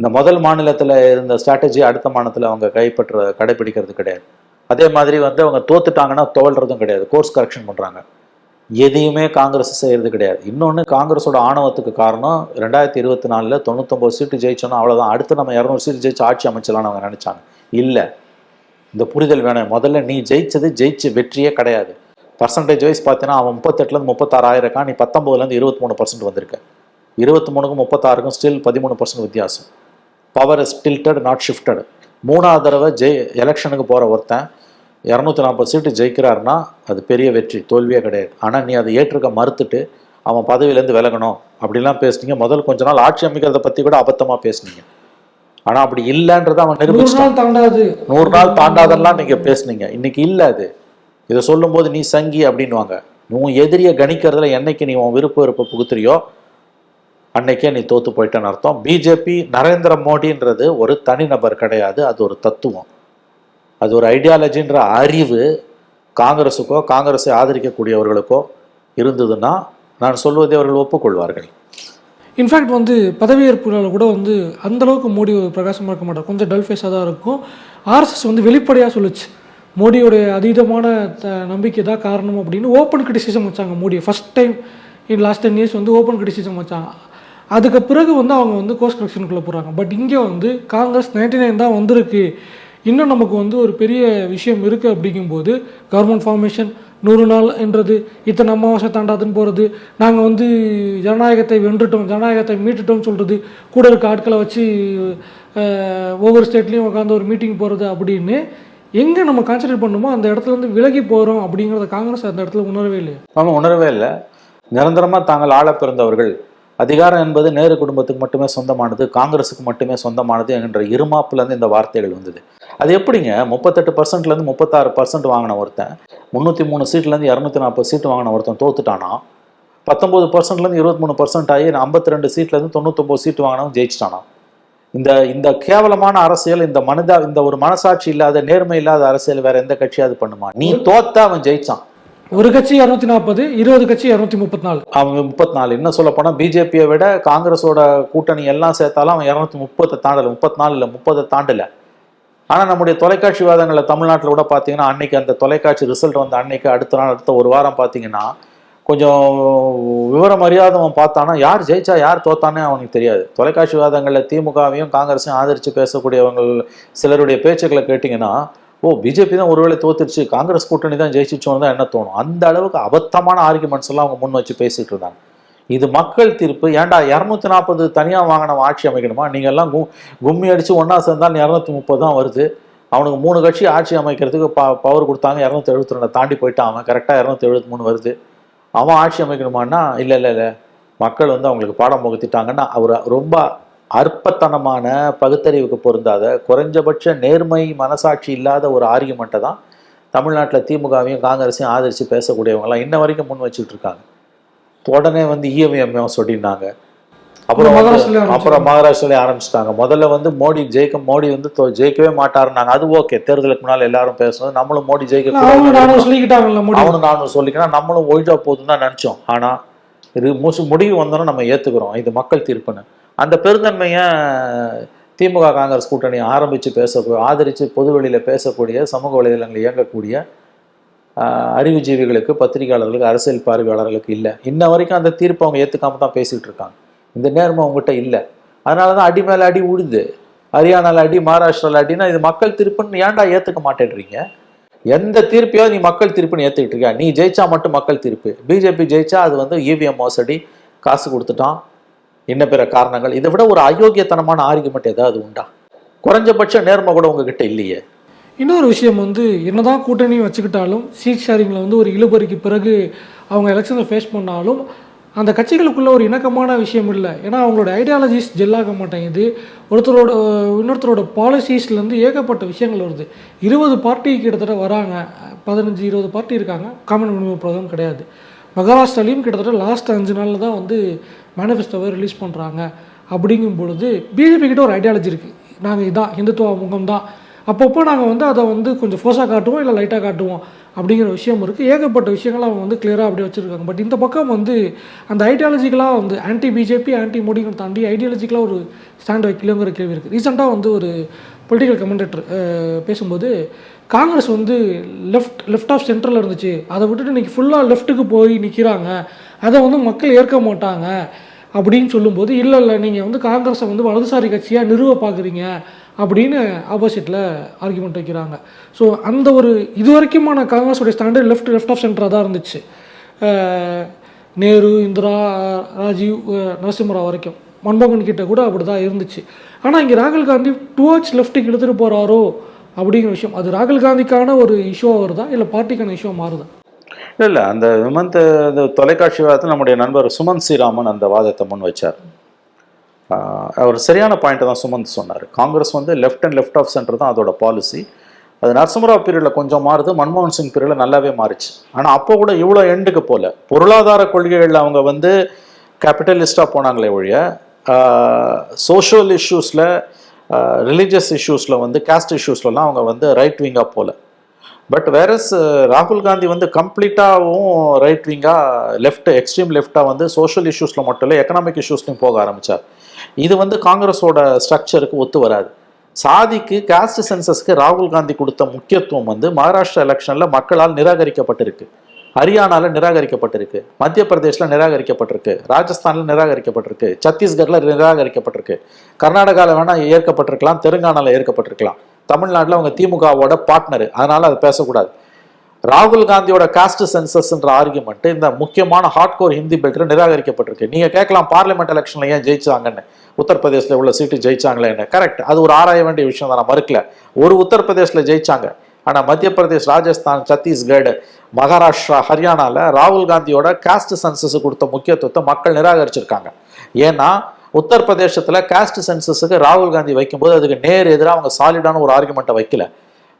இந்த முதல் மாநிலத்தில் இருந்த ஸ்ட்ராட்டஜி அடுத்த மாநிலத்தில் அவங்க கைப்பற்ற கடைபிடிக்கிறது கிடையாது. அதே மாதிரி வந்து அவங்க தோத்துட்டாங்கன்னா துவல்றதும் கிடையாது. கோர்ஸ் கரெக்ஷன் பண்ணுறாங்க எதையுமே காங்கிரஸ் செய்கிறது கிடையாது. இன்னொன்று காங்கிரஸோட ஆணவத்துக்கு காரணம் ரெண்டாயிரத்தி இருபத்தி நாலில் தொண்ணூத்தொம்பது சீட்டு ஜெயிச்சோன்னா அவ்வளோதான் அடுத்து நம்ம இரநூறு சீட்டு ஜெயிச்சு ஆட்சி அமைச்சலான்னு அவங்க நினச்சாங்க. இல்லை. இந்த புரிதல் வேணும். முதல்ல நீ ஜெயிச்சது ஜெயிச்சு வெற்றியே கிடையாது. பர்சன்டேஜ் வைஸ் பார்த்தீங்கன்னா அவன் முப்பத்தெட்டுலேருந்து முப்பத்தாறாயிரம் இருக்கான் நீ பத்தொம்போதுலேருந்து இருபத்தி மூணு பர்சன்ட் வந்திருக்க. இருபத்தி மூணுக்கும் முப்பத்தாறுக்கும் ஸ்டில் பதிமூணு பர்சன்ட் வித்தியாசம். Power is tilted not shifted மூணாவது தடவை ஜெய் எலெக்ஷனுக்கு போகிற ஒருத்தன் இரநூத்தி நாற்பது சீட்டு ஜெயிக்கிறாருன்னா அது பெரிய வெற்றி தோல்வியே கிடையாது. ஆனால் நீ அதை ஏற்றுக்க மறுத்துட்டு அவன் பதவியிலேருந்து விலகணும் அப்படிலாம் பேசுனீங்க. முதல் கொஞ்ச நாள் ஆட்சி அமைக்கிறத பற்றி கூட அபத்தமாக பேசுனீங்க. ஆனால் அப்படி இல்லைன்றதை அவன் நாள் தாண்டாது. நூறு நாள் தாண்டாதெல்லாம் நீங்க பேசுனீங்க. இன்னைக்கு இல்ல அது. இதை சொல்லும்போது நீ சங்கி அப்படின்வாங்க உன் எதிரியை கணிக்கிறதுல என்னைக்கு நீ உன் விருப்ப விருப்ப புகுத்துறியோ அன்னைக்கே நீ தோத்து போயிட்டேன்னு அர்த்தம். பிஜேபி நரேந்திர மோடின்றது ஒரு தனிநபர் கிடையாது. அது ஒரு தத்துவம். அது ஒரு ஐடியாலஜின்ற அறிவு காங்கிரஸுக்கோ காங்கிரஸை ஆதரிக்கக்கூடியவர்களுக்கோ இருந்ததுன்னா நான் சொல்வதை அவர்கள் ஒப்புக்கொள்வார்கள். இன்ஃபேக்ட் வந்து பதவியேற்புகளால் கூட வந்து அந்தளவுக்கு மோடி ஒரு பிரகாசமாக இருக்க மாட்டார். கொஞ்சம் டல் ஃபேஸாக தான் இருக்கும். ஆர்எஸ்எஸ் வந்து வெளிப்படையாக சொல்லுச்சு. மோடியோடைய அதீதமான த- நம்பிக்கை தான் காரணம் அப்படின்னு ஓப்பன் கிரிட்டிசிசம் வச்சாங்க மோடியை. First time in last ten years வந்து ஓப்பன் கிரிட்டிசிசம் வச்சாங்க. அதுக்கு பிறகு வந்து அவங்க வந்து கோர்ஸ் கரெக்ஷனுக்குள்ளே போகிறாங்க பட் இங்கே வந்து காங்கிரஸ் நைன்டி நைன் தான் வந்திருக்கு. இன்னும் நமக்கு வந்து ஒரு பெரிய விஷயம் இருக்குது அப்படிங்கும்போது கவர்மெண்ட் ஃபார்மேஷன் நூறு நாள் என்றது இத்தனை அமாவாசை தாண்டாதுன்னு போகிறது நாங்கள் வந்து ஜனநாயகத்தை வென்றுட்டோம் ஜனநாயகத்தை மீட்டுட்டோம்னு சொல்கிறது கூட இருக்க ஆட்களை வச்சு ஒவ்வொரு ஸ்டேட்லேயும் உட்காந்து ஒரு மீட்டிங் போகிறது அப்படின்னு எங்கே நம்ம கான்சன்ட்ரேட் பண்ணுமோ அந்த இடத்துல இருந்து விலகி போகிறோம் அப்படிங்கிறத காங்கிரஸ் அந்த இடத்துல உணரவே இல்லை அவங்க உணரவே இல்லை. நிரந்தரமாக தாங்கள் ஆள பிறந்தவர்கள். அதிகாரம் என்பது நேரு குடும்பத்துக்கு மட்டுமே சொந்தமானது காங்கிரஸுக்கு மட்டுமே சொந்தமானது என்ற இருமாப்புலேருந்து இந்த வார்த்தைகள் வந்தது. அது எப்படிங்க? முப்பத்தெட்டு பர்சன்ட்லேருந்து முப்பத்தாறு பர்சன்ட் வாங்கின ஒருத்தன் முந்நூற்றி மூணு சீட்லேருந்து இரநூத்தி நாற்பது சீட்டு வாங்கின ஒருத்தன் தோத்துட்டானா? பத்தொம்பது பர்சன்ட்லேருந்து இருபத்தி மூணு பர்சன்ட் ஆகி ஐம்பத்தி ரெண்டு சீட்லேருந்து தொண்ணூத்தொம்பது சீட்டு வாங்கினவன் ஜெயிச்சிட்டானா? இந்த இந்த கேவலமான அரசியல் இந்த மனிதா இந்த ஒரு மனசாட்சி இல்லாத நேர்மை இல்லாத அரசியல் வேற எந்த கட்சியாவது பண்ணுமா? நீ தோத்த அவன் ஜெயிச்சான். ஒரு கட்சி இரநூத்தி நாற்பது இருபது கட்சி இரநூத்தி முப்பத்தி நாலு அவன் முப்பத்தி நாலு என்ன சொல்ல போனா பிஜேபியை விட காங்கிரஸோட கூட்டணி எல்லாம் சேர்த்தாலும் அவன் இரநூத்தி முப்பத்தை தாண்டல. முப்பத்தி நாலு இல்லை முப்பதை தாண்டல. ஆனால் நம்முடைய தொலைக்காட்சி வாதங்களை தமிழ்நாட்டில் கூட பார்த்தீங்கன்னா அன்னைக்கு அந்த தொலைக்காட்சி ரிசல்ட் வந்த அன்னைக்கு அடுத்த நாள் அடுத்த ஒரு வாரம் பார்த்தீங்கன்னா கொஞ்சம் விவரம் அறியாதவன் பார்த்தானா யார் ஜெயிச்சா யார் தோத்தானே அவனுக்கு தெரியாது. தொலைக்காட்சி விவாதங்களில் திமுகவையும் காங்கிரஸையும் ஆதரித்து பேசக்கூடியவங்க சிலருடைய பேச்சுக்களை கேட்டிங்கன்னா ஓ பிஜேபி தான் ஒருவேளை தோத்துருச்சு காங்கிரஸ் கூட்டணி தான் ஜெயிச்சிச்சோன்னு தான் என்ன தோணும்? அந்த அளவுக்கு அபத்தமான ஆர்குமெண்ட்ஸ் எல்லாம் அவங்க முன் வச்சு பேசிட்டு இருந்தாங்க. இது மக்கள் தீர்ப்பு. ஏன்டா இரநூத்தி நாற்பது தனியாக வாங்கின ஆட்சி அமைக்கணுமா? நீங்கள் எல்லாம் கும் கும்மி அடித்து ஒன்றா சேர்ந்தால் இரநூத்தி முப்பது தான் வருது. அவனுக்கு மூணு கட்சி ஆட்சி அமைக்கிறதுக்கு ப பவர் கொடுத்தாங்க இரநூத்தி எழுபத்தி ரெண்டை தாண்டி போயிட்டான் அவன். கரெக்டாக இரநூத்தி எழுபத்தி மூணு வருது. அவன் ஆட்சி அமைக்கணுமான்னா இல்லை இல்லை இல்லை. மக்கள் வந்து அவங்களுக்கு பாடம் புகுத்திட்டாங்கன்னா அவர் ரொம்ப அற்பத்தனமான பகுத்தறிவுக்கு பொருந்தாத குறைஞ்சபட்ச நேர்மை மனசாட்சி இல்லாத ஒரு ஆர்குமெண்ட்டை தான் தமிழ்நாட்டில் திமுகவையும் காங்கிரஸையும் ஆதரித்து பேசக்கூடியவங்கலாம் இன்ன வரைக்கும் முன் வச்சுட்டு இருக்காங்க. உடனே வந்து இஎம்ஐஎம் சொல்லியிருந்தாங்க. அப்புறம் அப்புறம் மகாராஷ்டிராலே ஆரம்பிச்சிட்டாங்க. முதல்ல வந்து மோடி ஜெயிக்க மோடி வந்து ஜெயிக்கவே மாட்டாருன்னாங்க. அது ஓகே தேர்தலுக்கு முன்னால் எல்லாரும் பேசணும் நம்மளும் மோடி ஜெயிக்க அவனும் நானும் சொல்லிக்கலாம் நம்மளும் ஒழிஞ்சா போதுன்னு தான் நினச்சோம். ஆனால் இது முசு முடிவு வந்தோன்னா நம்ம ஏற்றுக்கிறோம் இது மக்கள் தீர்ப்புன்னு. அந்த பெருந்தன்மையை திமுக காங்கிரஸ் கூட்டணி ஆரம்பித்து பேசக்கூடிய ஆதரித்து பொதுவெளியில் பேசக்கூடிய சமூக வலைதளங்களில் இயங்கக்கூடிய அறிவுஜீவிகளுக்கு பத்திரிகையாளர்களுக்கு அரசியல் பார்வையாளர்களுக்கு இல்லை. இன்ன வரைக்கும் அந்த தீர்ப்பை அவங்க ஏற்றுக்காம தான் பேசிகிட்டு இருக்காங்க. இந்த நேரமும் அவங்ககிட்ட இல்லை. அதனால தான் அடி மேலே அடி உழுது. ஹரியானாவில் அடி மகாராஷ்டிராவில் அடினா இது மக்கள் தீர்ப்புன்னு ஏன்டா ஏற்றுக்க மாட்டேன்றீங்க? எந்த தீர்ப்பையோ நீ மக்கள் தீர்ப்புன்னு ஏற்றுக்கிட்டு இருக்கியா நீ ஜெயிச்சா மட்டும் மக்கள் தீர்ப்பு. பிஜேபி ஜெயிச்சா அது வந்து இவிஎம் மோசடி காசு கொடுத்துட்டான். இன்ன பிற காரணங்கள். இதை விட ஒரு அயோக்கியத்தனமான ஆர்குமெண்ட் ஏதாவது உண்டா? குறைஞ்சபட்ச நேர்மை கூட உங்ககிட்ட இல்லையே. இன்னொரு விஷயம் வந்து என்னதான் கூட்டணி வச்சுக்கிட்டாலும் சீட் ஷேரிங்கில் வந்து ஒரு இழுபறிக்கு பிறகு அவங்க எலெக்ஷனை ஃபேஸ் பண்ணாலும் அந்த கட்சிகளுக்குள்ள ஒரு இணக்கமான விஷயம் இல்லை. ஏன்னா அவங்களோட ஐடியாலஜிஸ் ஜெல்லாக மாட்டேங்குது. ஒருத்தரோட இன்னொருத்தரோட பாலிசிஸ்லேருந்து ஏகப்பட்ட விஷயங்கள் வருது. இருபது பார்ட்டி கிட்டத்தட்ட வராங்க. பதினஞ்சு இருபது பார்ட்டி இருக்காங்க. காமன் உரிமை ப்ரோக்ராம் கிடையாது. மகாராஷ்டிராலையும் கிட்டத்தட்ட லாஸ்ட் அஞ்சு நாளில் தான் வந்து மேனிஃபெஸ்டோவை ரிலீஸ் பண்ணுறாங்க அப்படிங்கும் பொழுது பிஜேபி கிட்ட ஒரு ஐடியாலஜி இருக்குது நாங்கள் இதான் இந்துத்துவ முகம் தான். அப்பப்போ நாங்கள் வந்து அதை வந்து கொஞ்சம் ஃபோர்ஸாக காட்டுவோம் இல்லை லைட்டாக காட்டுவோம் அப்படிங்கிற விஷயம் இருக்குது ஏகப்பட்ட விஷயங்கள் அவங்க வந்து கிளியராக அப்படியே வச்சுருக்காங்க. பட் இந்த பக்கம் வந்து அந்த ஐடியாலஜிக்கலாக வந்து ஆன்டி பிஜேபி ஆன்டி மோடிங்கிற தாண்டி ஐடியாலஜிக்கலாக ஒரு ஸ்டாண்ட் வைக்கலங்கிற கேள்வி இருக்குது ரீசெண்டாக வந்து ஒரு பொலிட்டிக்கல் கமெண்டேட்டர் பேசும்போது காங்கிரஸ் வந்து லெஃப்ட் லெஃப்ட் ஆஃப் சென்டரில் இருந்துச்சு. அதை விட்டுட்டு இன்றைக்கி ஃபுல்லாக லெஃப்ட்டுக்கு போய் நிற்கிறாங்க அதை வந்து மக்கள் ஏற்க மாட்டாங்க அப்படின்னு சொல்லும்போது இல்லை இல்லை நீங்கள் வந்து காங்கிரஸை வந்து வலதுசாரி கட்சியாக நிறுவ பார்க்குறீங்க அப்படின்னு ஆப்போசிட்டில் ஆர்குமெண்ட் வைக்கிறாங்க. ஸோ அந்த ஒரு இது வரைக்குமான காங்கிரஸுடைய ஸ்டாண்டர்ட் லெஃப்ட் லெஃப்ட் ஆஃப் சென்டராக தான் இருந்துச்சு. நேரு இந்திரா ராஜீவ் நரசிம்மராவ் வரைக்கும். மன்மோகன் கிட்ட கூட அப்படி தான் இருந்துச்சு. ஆனால் இங்கே ராகுல் காந்தி டுவர்ட்ஸ் லெஃப்ட்டுக்கு எடுத்துகிட்டு போகிறாரோ அப்படிங்கிற விஷயம். அது ராகுல் காந்திக்கான ஒரு இஷ்யூவாக வருதா? இல்லை பார்ட்டிக்கான இஷ்யூவாக மாறுதா? இல்லை இல்லை. அந்த விமந்த் இந்த தொலைக்காட்சி விவாதத்தில் நம்முடைய நண்பர் சுமந்த் ஸ்ரீராமன் அந்த வாதத்தை முன் வச்சார். அவர் சரியான பாயிண்ட்டை தான் சுமந்த் சொன்னார். காங்கிரஸ் வந்து left and left of centre தான் அதோட பாலிசி அது நரசிம்மராவ் பீரியடில் கொஞ்சம் மாறுது. மன்மோகன் சிங் பீரியடில் நல்லாவே மாறுச்சு. ஆனால் அப்போ கூட இவ்வளோ எண்டுக்கு போல. பொருளாதார கொள்கைகளில் அவங்க வந்து கேபிட்டலிஸ்டாக போனாங்களே ஒழிய சோஷியல் இஷ்யூஸில் ரிலீஜியஸ் இஷ்யூஸில் வந்து காஸ்ட் இஷ்யூஸ்லலாம் அவங்க வந்து ரைட் விங்காக போகல பட் வேறஸ் ராகுல் காந்தி வந்து கம்ப்ளீட்டாகவும் ரைட் விங்காக லெஃப்ட் எக்ஸ்ட்ரீம் லெஃப்டாக வந்து சோஷியல் இஷ்யூஸில் மட்டும் இல்லை எக்கனாமிக் இஷ்யூஸ்லையும் போக ஆரம்பித்தார் இது வந்து காங்கிரஸோட ஸ்ட்ரக்சருக்கு ஒத்து வராது. சாதிக்கு காஸ்ட் சென்சஸ்க்கு ராகுல் காந்தி கொடுத்த முக்கியத்துவம் வந்து மகாராஷ்டிரா எலெக்ஷனில் மக்களால் நிராகரிக்கப்பட்டிருக்கு. ஹரியானாவில் நிராகரிக்கப்பட்டிருக்கு மத்திய பிரதேசில் நிராகரிக்கப்பட்டிருக்கு ராஜஸ்தானில் நிராகரிக்கப்பட்டிருக்கு சத்தீஸ்கரில் நிராகரிக்கப்பட்டிருக்கு. கர்நாடகாவில் வேணால் ஏற்கப்பட்டிருக்கலாம் தெலுங்கானாவில் ஏற்கப்பட்டிருக்கலாம். தமிழ்நாட்டில் அவங்க திமுகவோட பார்ட்னர் அதனால அதை பேசக்கூடாது. ராகுல் காந்தியோட காஸ்ட் சென்சஸ்ன்ற ஆர்குமெண்ட் இந்த முக்கியமான ஹார்ட்கோர் ஹிந்தி பெல்ட்ல நிராகரிக்கப்பட்டிருக்கு. நீங்க கேட்கலாம் பார்லிமெண்ட் எலெக்ஷன்ல ஏன் ஜெயிச்சாங்கன்னு? உத்தரப்பிரதேசில் உள்ள சீட்டு ஜெயிச்சாங்களேன்னு. கரெக்ட் அது ஒரு ஆராய வேண்டிய விஷயம் தான் நான் மறுக்கல. ஒரு உத்தரப்பிரதேசில் ஜெயிச்சாங்க. ஆனால் மத்திய பிரதேஷ் ராஜஸ்தான் சத்தீஸ்கர் மகாராஷ்டிரா ஹரியானாவில் ராகுல் காந்தியோட காஸ்ட் சென்சஸ் கொடுத்த முக்கியத்துவத்தை மக்கள் நிராகரிச்சிருக்காங்க. ஏன்னா உத்தரப்பிரதேசத்தில் காஸ்ட் சென்சஸுக்கு ராகுல் காந்தி வைக்கும்போது அதுக்கு நேர் எதிராக அவங்க சாலிடான ஒரு ஆர்குமெண்ட்டை வைக்கல.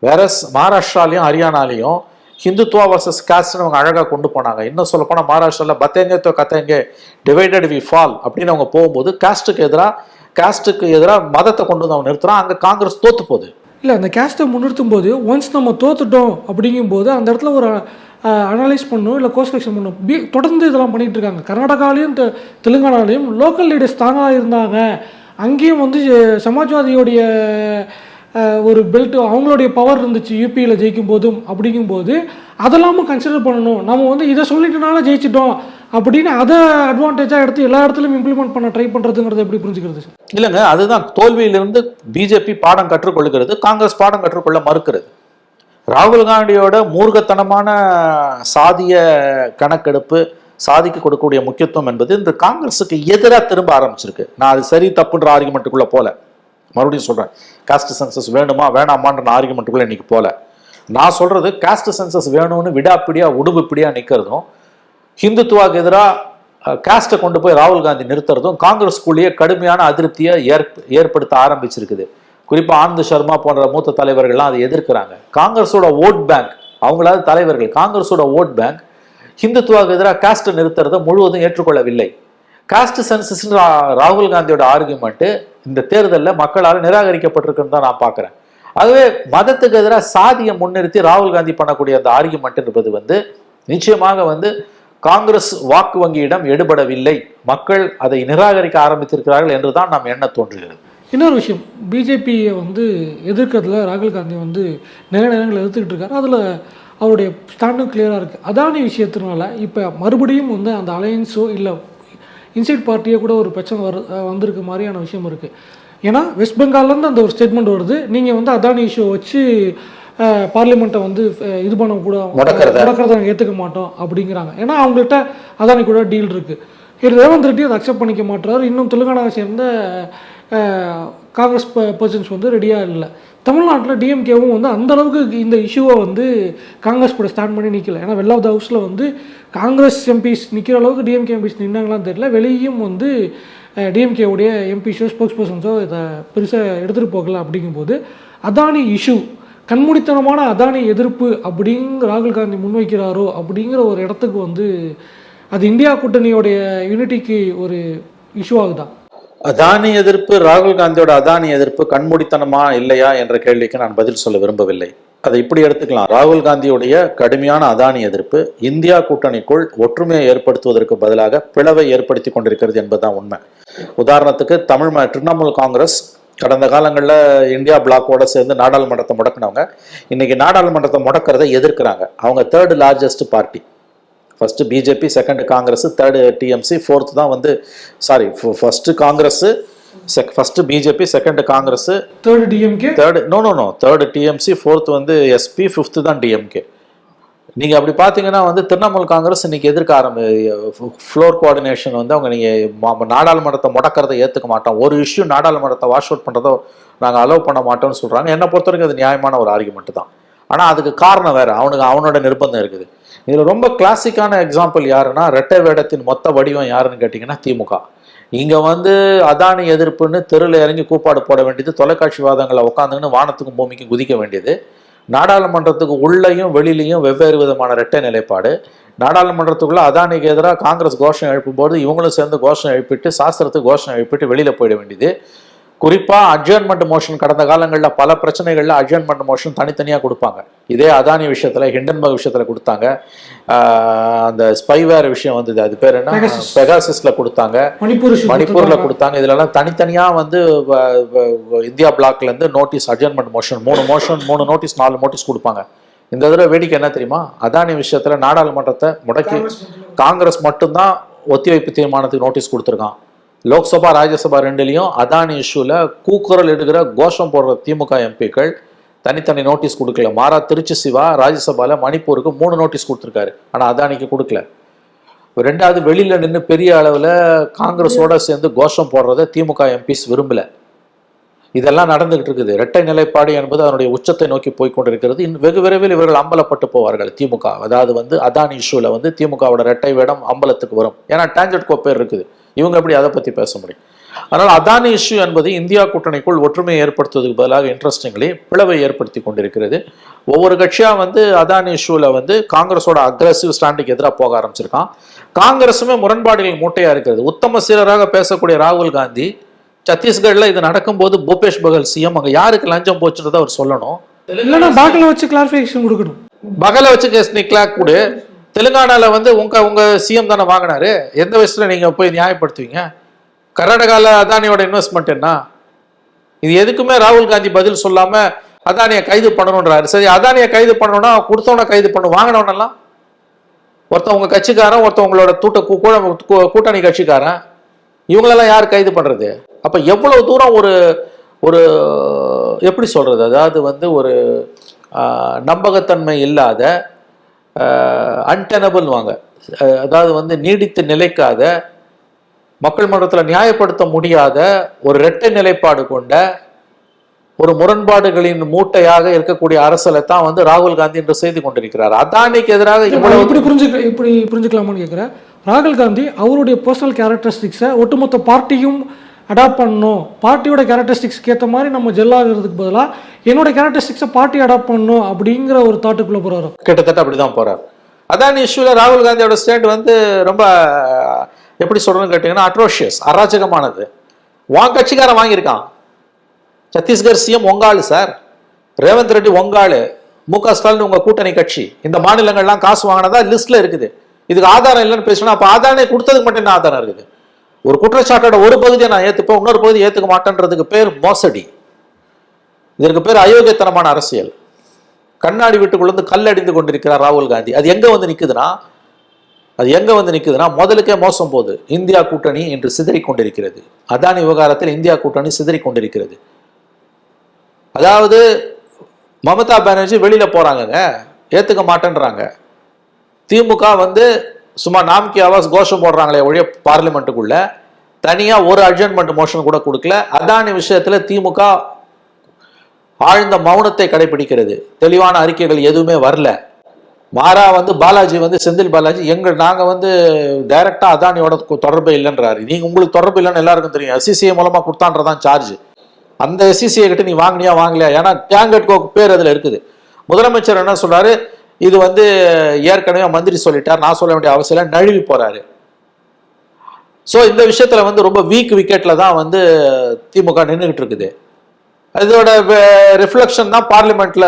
வேற மகாராஷ்டிராலையும் ஹரியானாலையும் ஹிந்துத்துவா வர்சஸ் காஸ்ட்னு அவங்க அழகாக கொண்டு போனாங்க. இன்னும் சொல்ல போனால் மகாராஷ்டிராவில் பத்தேங்க தோ கத்தேங்க டிவைடட் வி ஃபால் அப்படின்னு அவங்க போகும்போது காஸ்ட்டுக்கு எதிராக காஸ்ட்டுக்கு எதிராக மதத்தை கொண்டு வந்து அவங்க நிறுத்துறான் அங்கே காங்கிரஸ் தோத்து போகுது. இல்லை அந்த கேஸ்ட்டை முன்னிறுத்தும் போது ஒன்ஸ் நம்ம தோத்துட்டோம் அப்படிங்கும்போது அந்த இடத்துல ஒரு அனலைஸ் பண்ணும் இல்லை கோர்ஸ் கரெக்ஷன் பண்ணும் பி தொடர்ந்து இதெல்லாம் பண்ணிகிட்டு இருக்காங்க. கர்நாடகாலையும் தெ தெலுங்கானாலையும் லோக்கல் லீடர்ஸ் தானாக இருந்தாங்க. அங்கேயும் வந்து சமாஜ்வாதியோடைய ஒரு பெல்ட் அவங்களுடைய பவர் இருந்துச்சு யூபியில் ஜெயிக்கும் போதும் அப்படிங்கும்போது அதெல்லாமும் கன்சிடர் பண்ணணும். நம்ம வந்து இதை சொல்லிட்டனால ஜெயிச்சிட்டோம் அப்படின்னு அதை அட்வான்டேஜாக எடுத்து எல்லா இடத்துலையும் இம்ப்ளிமெண்ட் பண்ண ட்ரை பண்ணுறதுங்கிறத எப்படி புரிஞ்சுக்கிறது? இல்லைங்க அதுதான் தோல்வியிலிருந்து பிஜேபி பாடம் கற்றுக்கொள்கிறது காங்கிரஸ் பாடம் கற்றுக்கொள்ள மறுக்கிறது. ராகுல் காந்தியோட மூர்க்கத்தனமான சாதிய கணக்கெடுப்பு சாதிக்கு கொடுக்கக்கூடிய முக்கியத்துவம் என்பது இந்த காங்கிரஸுக்கு எதிராக திரும்ப ஆரம்பிச்சிருக்கு. நான் அது சரி தப்புன்ற ஆர்குமெண்ட்டுக்குள்ளே போல. மறுபடியும் சொல்கிறேன் காஸ்ட் சென்சஸ் வேணுமா வேணாமான்ற ஆர்குமெண்ட்டுக்குள்ள இன்னைக்கு போகல நான் சொல்கிறது காஸ்ட் சென்சஸ் வேணும்னு விடாப்பிடியாக உடுப்புப்பிடியா நிற்கிறதும் ஹிந்துத்துவாக்கு எதிராக காஸ்ட்டை கொண்டு போய் ராகுல் காந்தி நிறுத்துறதும் காங்கிரஸ்குள்ளேயே கடுமையான அதிருப்தியை ஏற் ஏற்படுத்த ஆரம்பிச்சிருக்குது. குறிப்பாக ஆனந்த் சர்மா போன்ற மூத்த தலைவர்கள்லாம் அதை எதிர்க்கிறாங்க. காங்கிரஸோட ஓட் பேங்க் அவங்களாவது தலைவர்கள் காங்கிரஸோட ஓட் பேங்க் ஹிந்துத்துவாக்கு எதிராக காஸ்ட்டை நிறுத்துறதை முழுவதும் ஏற்றுக்கொள்ளவில்லை. காஸ்ட் சென்சஸ் ராகுல் காந்தியோட ஆர்குமெண்ட்டு இந்த தேர்தலில் மக்களால் நிராகரிக்கப்பட்டிருக்குன்னு தான் நான் பார்க்குறேன். ஆகவே மதத்துக்கு எதிராக சாதியை முன்னிறுத்தி ராகுல் காந்தி பண்ணக்கூடிய அந்த ஆர்குமெண்ட் என்பது வந்து நிச்சயமாக வந்து காங்கிரஸ் வாக்கு வங்கியிடம் எடுபடவில்லை. மக்கள் அதை நிராகரிக்க ஆரம்பித்திருக்கிறார்கள் என்று தான் நாம் எண்ண தோன்றுகிறது. இன்னொரு விஷயம் பிஜேபியை வந்து எதிர்க்கிறதுல ராகுல் காந்தி வந்து நிறைய நேரங்கள் எதிர்த்துக்கிட்டு இருக்காரு. அதில் அவருடைய ஸ்டாண்டும் கிளியராக இருக்குது அதானி விஷயத்தினால இப்போ மறுபடியும் வந்து அந்த அலையன்ஸோ இல்லை இன்சைட் பார்ட்டியே கூட ஒரு பிரச்சனை வரு வந்திருக்க மாதிரியான விஷயம் இருக்குது ஏன்னா வெஸ்ட் பெங்கால்லேருந்து அந்த ஒரு ஸ்டேட்மெண்ட் வருது. நீங்கள் வந்து அதானி இஷ்யூ வச்சு பார்லிமெண்ட்டை வந்து இது பண்ண கூட முடக்கறத. ஏற்றுக்க மாட்டோம் அப்படிங்கிறாங்க. ஏன்னா அவங்கள்ட்ட அதானி கூட டீல் இருக்குது இது ரேவந்த் ரெட்டி அதை அக்செப்ட் பண்ணிக்க மாட்டாரு இன்னும் தெலுங்கானாவை சேர்ந்த காங்கிரஸ் பர்சன்ஸ் வந்து ரெடியாக இல்லை. தமிழ்நாட்டில் டிஎம்கேவும் வந்து அந்த அளவுக்கு இந்த இஷ்யூவை வந்து காங்கிரஸ் கூட ஸ்டாண்ட் பண்ணி நிற்கல ஏன்னா வெல் ஆஃப் த ஹவுஸில் வந்து காங்கிரஸ் எம்பிஸ் நிற்கிற அளவுக்கு டிஎம்கே எம்பிஸ் நின்னாங்களான்னு தெரியல. வெளியும் வந்து டிஎம்கேவுடைய எம்பிஸோ ஸ்போக்ஸ் பர்சன்ஸோ இதை பெருசாக எடுத்துகிட்டு போகல அப்படிங்கும்போது அதானி இஷ்யூ கண்மூடித்தனமான அதானி எதிர்ப்பு அப்படிங்கிற ராகுல் காந்தி முன்வைக்கிறாரோ அப்படிங்கிற ஒரு இடத்துக்கு வந்து அது இந்தியா கூட்டணியோடைய யூனிட்டிக்கு ஒரு இஷ்யூ ஆகுதான் அதானி எதிர்ப்பு ராகுல் காந்தியோட அதானி எதிர்ப்பு கண்மூடித்தனமா இல்லையா என்ற கேள்விக்கு நான் பதில் சொல்ல விரும்பவில்லை. அதை இப்படி எடுத்துக்கலாம். ராகுல் காந்தியுடைய கடுமையான அதானி எதிர்ப்பு இந்தியா கூட்டணிக்குள் ஒற்றுமையை ஏற்படுத்துவதற்கு பதிலாக பிளவை ஏற்படுத்தி கொண்டிருக்கிறது என்பதுதான் உண்மை. உதாரணத்துக்கு தமிழ் ம- திரிணாமுல் காங்கிரஸ் கடந்த காலங்களில் இந்தியா பிளாக்கோட சேர்ந்து நாடாளுமன்றத்தை முடக்கினவங்க. இன்னைக்கு நாடாளுமன்றத்தை முடக்கிறதை எதிர்க்கிறாங்க. அவங்க third largest party first BJP second Congress third TMC fourth தான் வந்து sorry first Congress sec first BJP second Congress third DMK third no no no third TMC fourth வந்து எஸ்பி ஃபிஃப்த்து தான் டிஎம்கே நீங்கள் அப்படி பார்த்தீங்கன்னா வந்து திரிணாமுல் காங்கிரஸ் இன்னைக்கு எதிர்க்க ஆரம்பி ஃப்ளோர் கோஆர்டினேஷன் வந்து அவங்க நீங்கள் நாடாளுமன்றத்தை முடக்கிறதை ஏற்றுக்க மாட்டோம். ஒரு இஷ்யூ நாடாளுமன்றத்தை வாஷ் அவுட் பண்ணுறதோ நாங்கள் அலோவ் பண்ண மாட்டோம்னு சொல்கிறாங்க என்னை பொறுத்த வரைக்கும் அது நியாயமான ஒரு ஆர்குமெண்ட் தான். ஆனால் அதுக்கு காரணம் வேறு. அவனுக்கு அவனோட நிர்பந்தம் இருக்குது. இதில் ரொம்ப கிளாசிக்கான எக்ஸாம்பிள் யாருன்னா ரெட்டை வேடத்தின் மொத்த வடிவம் யாருன்னு கேட்டிங்கன்னா திமுக. இங்கே வந்து அதானி எதிர்ப்புன்னு தெருவில் இறங்கி கூப்பாடு போட வேண்டியது தொலைக்காட்சி வாதங்களை உட்காந்துன்னு வானத்துக்கும் பூமிக்கும் குதிக்க வேண்டியது. நாடாளுமன்றத்துக்கு உள்ளேயும் வெளியிலையும் வெவ்வேறு விதமான இரட்டை நிலைப்பாடு. நாடாளுமன்றத்துக்குள்ளே அதானிக்கு எதிராக காங்கிரஸ் கோஷம் எழுப்பும்போது இவங்களும் சேர்ந்து கோஷம் எழுப்பிட்டு சாஸ்திரத்துக்கு கோஷம் எழுப்பிட்டு வெளியில் போயிட வேண்டியது. குறிப்பா அட்ஜர்ன்மெண்ட் மோஷன் கடந்த காலங்களில் பல பிரச்சனைகள்ல அட்ஜர்ன்மெண்ட் மோஷன் தனித்தனியா கொடுப்பாங்க. இதே அதானி விஷயத்துல ஹிண்டன்பர்க் விஷயத்துல கொடுத்தாங்க. அந்த ஸ்பைவேர் விஷயம் வந்தது. அது பேர் என்ன. பெகாசிஸ்ல கொடுத்தாங்க. மணிப்பூர்ல. கொடுத்தாங்க. இதுலலாம் தனித்தனியா வந்து இந்தியா பிளாக்ல இருந்து நோட்டீஸ் அட்ஜர்ன்மெண்ட் மோஷன் மூணு மோஷன் மூணு நோட்டீஸ் நாலு நோட்டீஸ் கொடுப்பாங்க. இந்த தடவை வேடிக்கை என்ன தெரியுமா? அதானி விஷயத்துல நாடாளுமன்றத்தை முடக்கி காங்கிரஸ் மட்டும்தான் ஒத்திவைப்பு தீர்மானத்துக்கு நோட்டீஸ் கொடுத்துருக்கான். லோக்சபா ராஜ்யசபா ரெண்டுலேயும் அதானி இஷ்யூவில் கூக்குரல் எடுக்கிற கோஷம் போடுற திமுக எம்பிக்கள் தனித்தனி நோட்டீஸ் கொடுக்கல. மாறா திருச்சி சிவா ராஜ்யசபாவில் மணிப்பூருக்கு மூணு நோட்டீஸ் கொடுத்துருக்காரு. ஆனால் அதானிக்கு கொடுக்கல. ரெண்டாவது வெளியில் நின்று பெரிய அளவில் காங்கிரஸோட சேர்ந்து கோஷம் போடுறதை திமுக எம்பிஸ் விரும்பல. இதெல்லாம் நடந்துகிட்டு இருக்குது. இரட்டை நிலைப்பாடு என்பது அதனுடைய உச்சத்தை நோக்கி போய்கொண்டிருக்கிறது இன் இன்னும் வெகு விரைவில் இவர்கள் அம்பலப்பட்டு போவார்கள் திமுக. அதாவது வந்து அதானி இஷ்யூல வந்து திமுகவோட இரட்டை வேடம் அம்பலத்துக்கு வரும். ஏன்னா டேஞ்சட் கோப்பேர் இருக்குது. இவங்க எப்படி அதை பத்தி பேச முடியும்? அதனால் அதானி இஷ்யூ என்பது இந்தியா கூட்டணிக்குள் ஒற்றுமையை ஏற்படுத்துவதற்கு பதிலாக இன்ட்ரெஸ்டிங்லி பிளவை ஏற்படுத்தி கொண்டிருக்கிறது. ஒவ்வொரு கட்சியா வந்து அதானி இஷ்யூல வந்து காங்கிரஸோட அக்ரஸிவ் ஸ்டாண்டுக்கு எதிராக போக ஆரம்பிச்சிருக்கான். காங்கிரஸுமே முரண்பாடுகள் மூட்டையா இருக்கிறது. உத்தம சீரராக பேசக்கூடிய ராகுல் காந்தி சத்தீஸ்கர்ல இது நடக்கும்போது பூபேஷ் பகல் சிஎம் அங்க யாருக்கு லஞ்சம் போச்சுன்றதை அவர் சொல்லணும். இல்லைன்னா பேக்கில் வச்சு கிளாரிஃபிகேஷன் கொடுக்கணும். பகல வச்சு கேஸ் நிக்லாக் கூட. தெலுங்கானால வந்து உங்க உங்க சிஎம் தானே வாங்கினாரு? எந்த வயசுல நீங்க போய் நியாயப்படுத்துவீங்க? கர்நாடகாவில் அதானியோட இன்வெஸ்ட்மெண்ட் என்ன? இது எதுக்குமே ராகுல் காந்தி பதில் சொல்லாம அதானியை கைது பண்ணணுன்றாரு சரி அதானியை கைது பண்ணணும்னா கொடுத்தவனை கைது பண்ணு வாங்கினவனெல்லாம்? ஒருத்தன் உங்க கட்சிக்காரன் ஒருத்தன் உங்களோட தூட்ட கூட்டணி கட்சிக்காரன். இவங்களெல்லாம் யார் கைது பண்றது? அப்ப எவ்வளவு தூரம் ஒரு ஒரு எப்படி சொல்றது? அதாவது வந்து ஒரு நம்பகத்தன்மை இல்லாத அன்டெனபிள் வாங்க அதாவது வந்து நீடித்து நிலைக்காத மக்கள் மன்றத்தில் நியாயப்படுத்த முடியாத ஒரு இரட்டை நிலைப்பாடு கொண்ட ஒரு முரண்பாடுகளின் மூட்டையாக இருக்கக்கூடிய அரசியலை தான் வந்து ராகுல் காந்தி இன்று செய்து கொண்டிருக்கிறார். அதானிக்கு எதிராக இவ்வளவு இப்படி புரிஞ்சுக்க இப்படி புரிஞ்சுக்கலாமான்னு கேட்குறேன் ராகுல் காந்தி அவருடைய பர்சனல் கேரக்டரிஸ்டிக்ஸை ஒட்டுமொத்த பார்ட்டியும் அடாப்ட் பண்ணணும். பார்ட்டியோட கேரக்டரிஸ்டிக்ஸ்க்கு ஏற்ற மாதிரி நம்ம ஜெல்லாகிறதுக்கு பதிலாக என்னோட கேரக்டரிஸ்டிக்ஸை பார்ட்டி அடாப்ட் பண்ணணும் அப்படிங்கிற ஒரு தாட்டுக்குள்ளே போகிறாரு கிட்டத்தட்ட அப்படிதான் போகிறார் அதானி இஷ்யூவில் ராகுல் காந்தியோட ஸ்டேட் வந்து ரொம்ப எப்படி சொல்கிறேன்னு கேட்டிங்கன்னா அட்ரோஷியஸ் அராஜகமானது. உன் கட்சிக்காரன் வாங்கியிருக்கான். சத்தீஸ்கர் சிஎம் ஒங்காள் சார் ரேவந்த் ரெட்டி ஒங்காள். மு க ஸ்டாலின் உங்கள் கூட்டணி கட்சி. இந்த மாநிலங்கள்லாம் காசு வாங்கினதா லிஸ்ட்டில் இருக்குது. இதுக்கு ஆதாரம் இல்லைன்னு பேசினா அப்போ ஆதாரம் கொடுத்ததுக்கு மட்டும் என்ன ஆதாரம் இருக்குது? ஒரு குற்றச்சாட்டோட ஒரு பகுதியை நான் ஏற்றுப்பேன் இன்னொரு பகுதி ஏற்றுக்க மாட்டேன்றதுக்கு பேர் மோசடி. இதற்கு பேர் அயோக்கியத்தனமான அரசியல். கண்ணாடி வீட்டுக்குள்ளேருந்து கல் அடிந்து கொண்டிருக்கிறார் ராகுல் காந்தி. அது எங்கே வந்து நிற்குதுன்னா அது எங்கே வந்து நிற்குதுன்னா முதலுக்கே மோசம் போகுது. இந்தியா கூட்டணி இன்று சிதறிக் கொண்டிருக்கிறது அதானி விவகாரத்தில் இந்தியா கூட்டணி சிதறிக் கொண்டிருக்கிறது அதாவது மமதா பானர்ஜி வெளியில் போகிறாங்கங்க ஏற்றுக்க மாட்டேன்றாங்க. திமுக வந்து சும்மா நாம்கி ஆவாஸ் கோஷம் போடுறாங்களே ஒழிய பார்லிமெண்ட்டுக்குள்ள தனியா ஒரு அட்ஜன்மெண்ட் மோஷன் கூட கொடுக்கல. அதானி விஷயத்துல திமுக ஆழ்ந்த மௌனத்தை கடைபிடிக்கிறது. தெளிவான அறிக்கைகள் எதுவுமே வரல. மாறா வந்து பாலாஜி வந்து செந்தில் பாலாஜி எங்கள் நாங்க வந்து டைரக்டா அதானியோட தொடர்பு இல்லைன்றாரு. நீங்க உங்களுக்கு தொடர்பு இல்லைன்னு எல்லாருக்கும் தெரியும். எஸ்சிசிஐ மூலமா கொடுத்தான்றதான் சார்ஜ் அந்த எஸ்சிசிஐ கிட்ட நீ வாங்கினியா வாங்கலையா? ஏன்னா டேங்கட்கோ பேர் அதுல இருக்குது. முதலமைச்சர் என்ன சொல்றாரு? இது வந்து ஏற்கனவே மந்திரி சொல்லிட்டார். நான் சொல்ல வேண்டிய அவசியம் இல்லை. நழுவி போறாரு. ஸோ இந்த விஷயத்துல வந்து ரொம்ப வீக் விக்கெட்ல தான் வந்து திமுக நின்றுகிட்டு இருக்குது. இதோட ரிஃப்ளெக்ஷன் தான் பார்லிமெண்ட்ல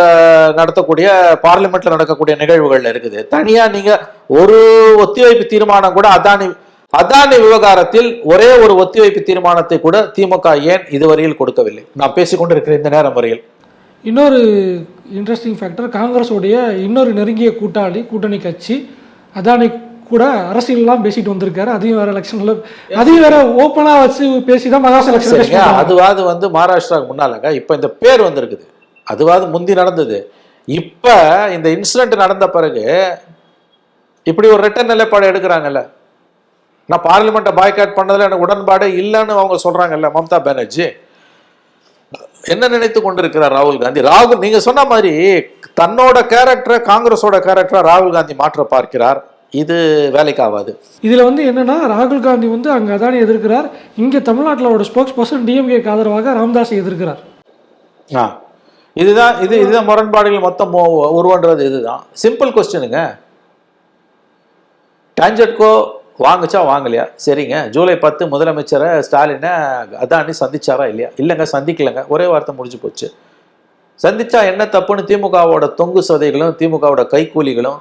நடத்தக்கூடிய பார்லிமெண்ட்ல நடக்கக்கூடிய நிகழ்வுகள்ல இருக்குது. தனியா நீங்க ஒரு ஒத்திவைப்பு தீர்மானம் கூட அதானி அதானி விவகாரத்தில் ஒரே ஒரு ஒத்திவைப்பு தீர்மானத்தை கூட திமுக ஏன் இதுவரையில் கொடுக்கவில்லை? நான் பேசிக்கொண்டிருக்கிற இந்த நேரம் வரையில். இன்னொரு இன்ட்ரெஸ்டிங் ஃபேக்டர் காங்கிரஸோடைய இன்னொரு நெருங்கிய கூட்டாளி கூட்டணி கட்சி. அதானி கூட அரசியல்லாம் பேசிட்டு வந்திருக்காரு. அதையும் வேற எலெக்ஷன்ல அதையும் வேற ஓப்பனா வச்சு பேசி தான் மகாஸ் எலெக்ஷன் அதுவாது வந்து மகாராஷ்டிராவுக்கு முன்னாலங்க இப்ப இந்த பேர் வந்திருக்குது. அதுவாது முந்தி நடந்தது. இப்ப இந்த இன்சிடென்ட் நடந்த பிறகு இப்படி ஒரு ரிட்டன் நிலைப்பாடு எடுக்கிறாங்கல்ல. நான் பார்லிமெண்ட்டை பாய்காட் பண்ணதுல எனக்கு உடன்பாடு இல்லைன்னு அவங்க சொல்றாங்கல்ல மம்தா பானர்ஜி. என்ன நினைத்து கொண்டிருக்கிறார் ராகுல் காந்தி? ராகுல் நீங்க சொன்ன மாதிரி தன்னோட கேரக்டரை காங்கிரஸோட கேரக்டரை ராகுல் காந்தி மாற்ற பார்க்கிறார். இது வேலைக்கு ஆகாது இதுல வந்து என்னன்னா ராகுல் காந்தி வந்து அங்க அதானி எதிர்க்கிறார். இங்க தமிழ்நாட்டில் அவரோட ஸ்போக்ஸ் பர்சன் டிஎம்கேக்கு ஆதரவாக ராமதாஸை எதிர்க்கிறார். ஆ. இதுதான் இது இதுதான் முரண்பாடுகள் மொத்தம் உருவன்றது. இதுதான். சிம்பிள் கொஸ்டினுங்க டான்ஜெட்கோ வாங்குச்சா வாங்கலையா? சரிங்க. ஜூலை பத்து முதலமைச்சரை ஸ்டாலினை அதானி சந்திச்சாரா இல்லையா? இல்லைங்க சந்திக்கலைங்க. ஒரே வார்த்தை முடிஞ்சு போச்சு. சந்திச்சா என்ன தப்புன்னு திமுகவோட தொங்கு சதைகளும் திமுகவோட கைக்கூலிகளும்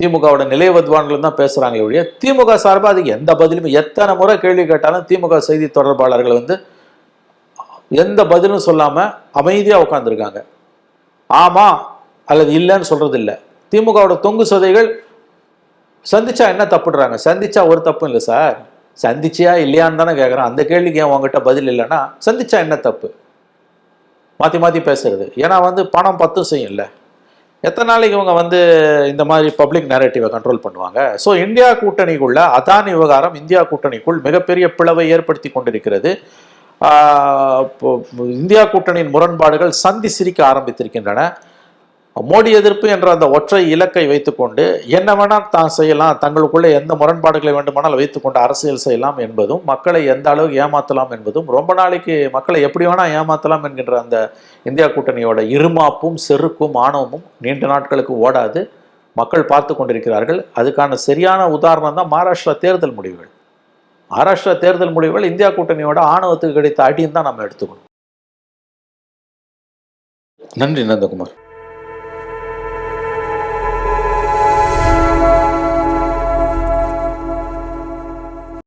திமுகவோட நிலைவத்வான்களும் தான் பேசுகிறாங்களே ஒழிய திமுக சார்பாக அதுக்கு எந்த பதிலுமே எத்தனை முறை கேள்வி கேட்டாலும் திமுக செய்தி தொடர்பாளர்கள் வந்து எந்த பதிலும் சொல்லாமல் அமைதியாக உட்காந்துருக்காங்க ஆமாம் அல்லது இல்லைன்னு சொல்கிறது இல்லை திமுகவோட தொங்கு சதைகள் சந்திச்சா என்ன தப்புடுறாங்க சந்திச்சா ஒரு தப்பும் இல்லை சார். சந்திச்சியா இல்லையான்னு தானே கேட்குறேன் அந்த கேள்விக்கு ஏன் உங்ககிட்ட பதில் இல்லைன்னா சந்திச்சா என்ன தப்பு? மாற்றி மாற்றி பேசுறது. ஏன்னா வந்து பணம் பத்தும் இல்லை. எத்தனை நாளைக்கு இவங்க வந்து இந்த மாதிரி பப்ளிக் நேரட்டிவை கண்ட்ரோல் பண்ணுவாங்க? ஸோ இந்தியா கூட்டணிக்குள்ள அதானி விவகாரம் இந்தியா கூட்டணிக்குள் மிகப்பெரிய பிளவை ஏற்படுத்தி கொண்டிருக்கிறது. இப்போ இந்தியா கூட்டணியின் முரண்பாடுகள் சந்தி சிரிக்க ஆரம்பித்திருக்கின்றன. மோடி எதிர்ப்பு என்ற அந்த ஒற்றை இலக்கை வைத்துக்கொண்டு என்ன வேணால் தான் செய்யலாம் தங்களுக்குள்ளே எந்த முரண்பாடுகளை வேண்டுமானால் வைத்துக்கொண்டு அரசியல் செய்யலாம் என்பதும் மக்களை எந்த அளவுக்கு ஏமாற்றலாம் என்பதும் ரொம்ப நாளைக்கு மக்களை எப்படி வேணால் ஏமாற்றலாம் என்கின்ற அந்த இந்தியா கூட்டணியோட இருமாப்பும் செருக்கும் ஆணவமும் நீண்ட நாட்களுக்கு ஓடாது. மக்கள் பார்த்து கொண்டிருக்கிறார்கள். அதுக்கான சரியான உதாரணம் தான் மகாராஷ்டிரா தேர்தல் முடிவுகள். மகாராஷ்டிரா தேர்தல் முடிவுகள் இந்தியா கூட்டணியோட ஆணவத்துக்கு கிடைத்த அடின்னு தான் நம்ம எடுத்துக்கணும். நன்றி நந்தகுமார்.